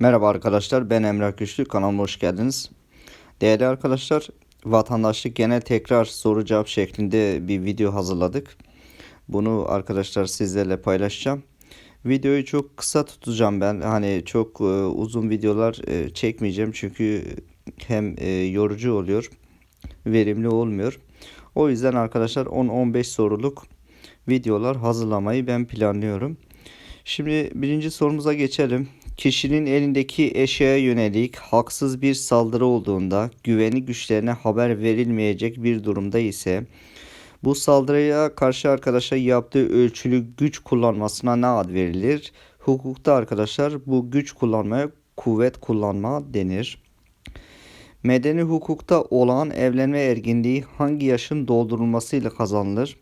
Merhaba arkadaşlar ben Emrah Güçlü kanalıma hoş geldiniz. Değerli arkadaşlar vatandaşlık genel tekrar soru cevap şeklinde bir video hazırladık. Bunu arkadaşlar sizlerle paylaşacağım. Videoyu çok kısa tutacağım ben. Hani çok e, uzun videolar e, çekmeyeceğim çünkü hem e, yorucu oluyor, verimli olmuyor. O yüzden arkadaşlar 10-15 soruluk videolar hazırlamayı ben planlıyorum. Şimdi birinci sorumuza geçelim. Kişinin elindeki eşyaya yönelik haksız bir saldırı olduğunda güvenlik güçlerine haber verilmeyecek bir durumda ise bu saldırıya karşı arkadaşa yaptığı ölçülü güç kullanmasına ne ad verilir? Hukukta arkadaşlar bu güç kullanmaya kuvvet kullanma denir. Medeni hukukta olan evlenme erginliği hangi yaşın doldurulmasıyla kazanılır?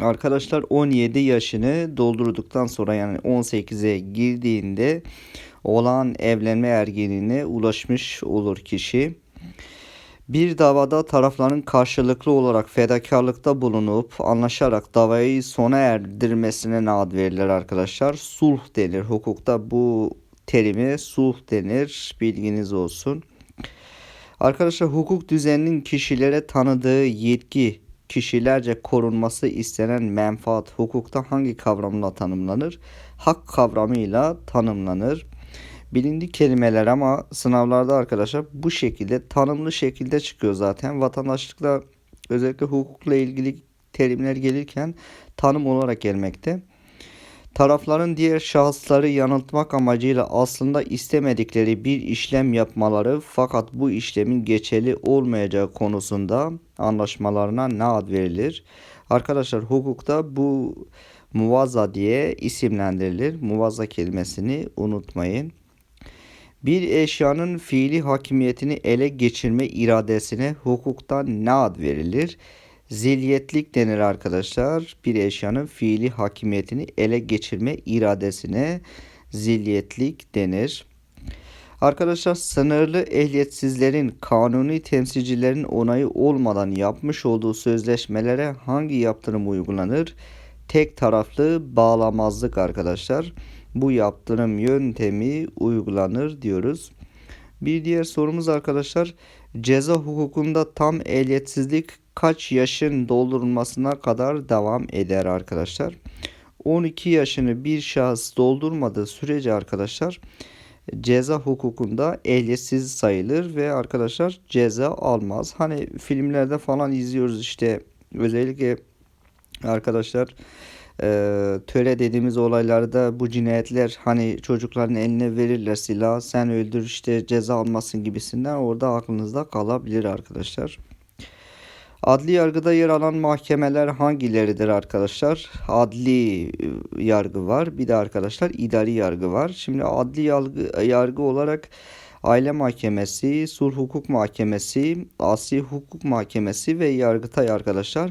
Arkadaşlar 17 yaşını doldurduktan sonra yani 18'e girdiğinde olan evlenme ergenliğine ulaşmış olur kişi. Bir davada tarafların karşılıklı olarak fedakarlıkta bulunup anlaşarak davayı sona erdirmesine ne ad verilir arkadaşlar? Sulh denir. Hukukta bu terime sulh denir. Bilginiz olsun. Arkadaşlar hukuk düzeninin kişilere tanıdığı yetki kişilerce korunması istenen menfaat hukukta hangi kavramla tanımlanır? Hak kavramıyla tanımlanır. Bilindik kelimeler ama sınavlarda arkadaşlar bu şekilde tanımlı şekilde çıkıyor zaten. Vatandaşlıkla özellikle hukukla ilgili terimler gelirken tanım olarak gelmekte. Tarafların diğer şahısları yanıltmak amacıyla aslında istemedikleri bir işlem yapmaları fakat bu işlemin geçerli olmayacağı konusunda anlaşmalarına ne ad verilir? Arkadaşlar hukukta bu muvazza diye isimlendirilir. Muvazza kelimesini unutmayın. Bir eşyanın fiili hakimiyetini ele geçirme iradesine hukukta ne ad verilir? Zilyetlik denir arkadaşlar. Bir eşyanın fiili hakimiyetini ele geçirme iradesine zilyetlik denir. Arkadaşlar sınırlı ehliyetsizlerin kanuni temsilcilerin onayı olmadan yapmış olduğu sözleşmelere hangi yaptırım uygulanır? Tek taraflı bağlamazlık arkadaşlar. Bu yaptırım yöntemi uygulanır diyoruz. Bir diğer sorumuz arkadaşlar ceza hukukunda tam ehliyetsizlik kaç yaşın doldurulmasına kadar devam eder arkadaşlar. 12 yaşını bir şahıs doldurmadığı sürece arkadaşlar ceza hukukunda ehliyetsiz sayılır ve arkadaşlar ceza almaz. Hani filmlerde falan izliyoruz işte özellikle arkadaşlar e, töre dediğimiz olaylarda bu cinayetler hani çocukların eline verirler silah sen öldür işte ceza almasın gibisinden orada aklınızda kalabilir arkadaşlar. Adli yargıda yer alan mahkemeler hangileridir arkadaşlar? Adli e, yargı var. Bir de arkadaşlar idari yargı var. Şimdi adli yargı, yargı olarak Aile Mahkemesi, Sulh Hukuk Mahkemesi, Asli Hukuk Mahkemesi ve Yargıtay arkadaşlar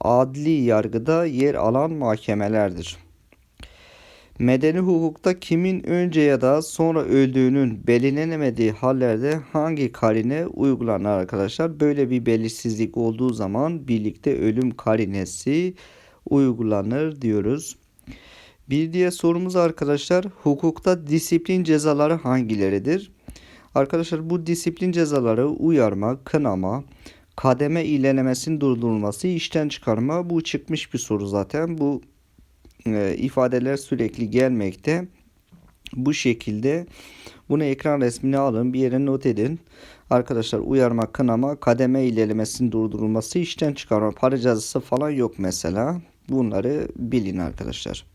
adli yargıda yer alan mahkemelerdir. Medeni hukukta kimin önce ya da sonra öldüğünün belirlenemediği hallerde hangi karine uygulanır arkadaşlar? Böyle bir belirsizlik olduğu zaman birlikte ölüm karinesi uygulanır diyoruz. Bir diğer sorumuz arkadaşlar hukukta disiplin cezaları hangileridir? Arkadaşlar bu disiplin cezaları uyarma, kınama, kademe ilerlemesinin durdurulması, işten çıkarma bu çıkmış bir soru zaten. Bu e, ifadeler sürekli gelmekte. Bu şekilde bunu ekran resmini alın bir yere not edin. Arkadaşlar uyarma, kınama, kademe ilerlemesinin durdurulması, işten çıkarma, para cezası falan yok mesela. Bunları bilin arkadaşlar.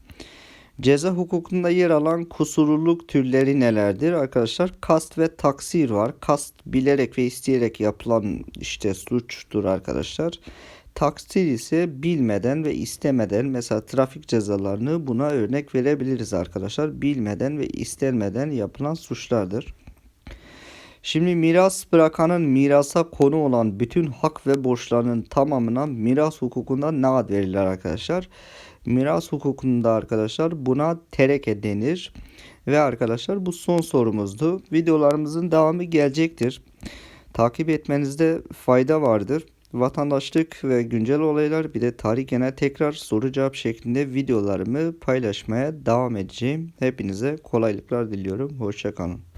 Ceza hukukunda yer alan kusurluluk türleri nelerdir? Arkadaşlar kast ve taksir var. Kast bilerek ve isteyerek yapılan işte suçtur arkadaşlar. Taksir ise bilmeden ve istemeden mesela trafik cezalarını buna örnek verebiliriz arkadaşlar. Bilmeden ve istenmeden yapılan suçlardır. Şimdi miras bırakanın mirasa konu olan bütün hak ve borçlarının tamamına miras hukukunda ne ad verilir arkadaşlar? Miras hukukunda arkadaşlar buna tereke denir. Ve arkadaşlar bu son sorumuzdu. Videolarımızın devamı gelecektir. Takip etmenizde fayda vardır. Vatandaşlık ve güncel olaylar bir de tarih genel tekrar soru cevap şeklinde videolarımı paylaşmaya devam edeceğim. Hepinize kolaylıklar diliyorum. Hoşçakalın.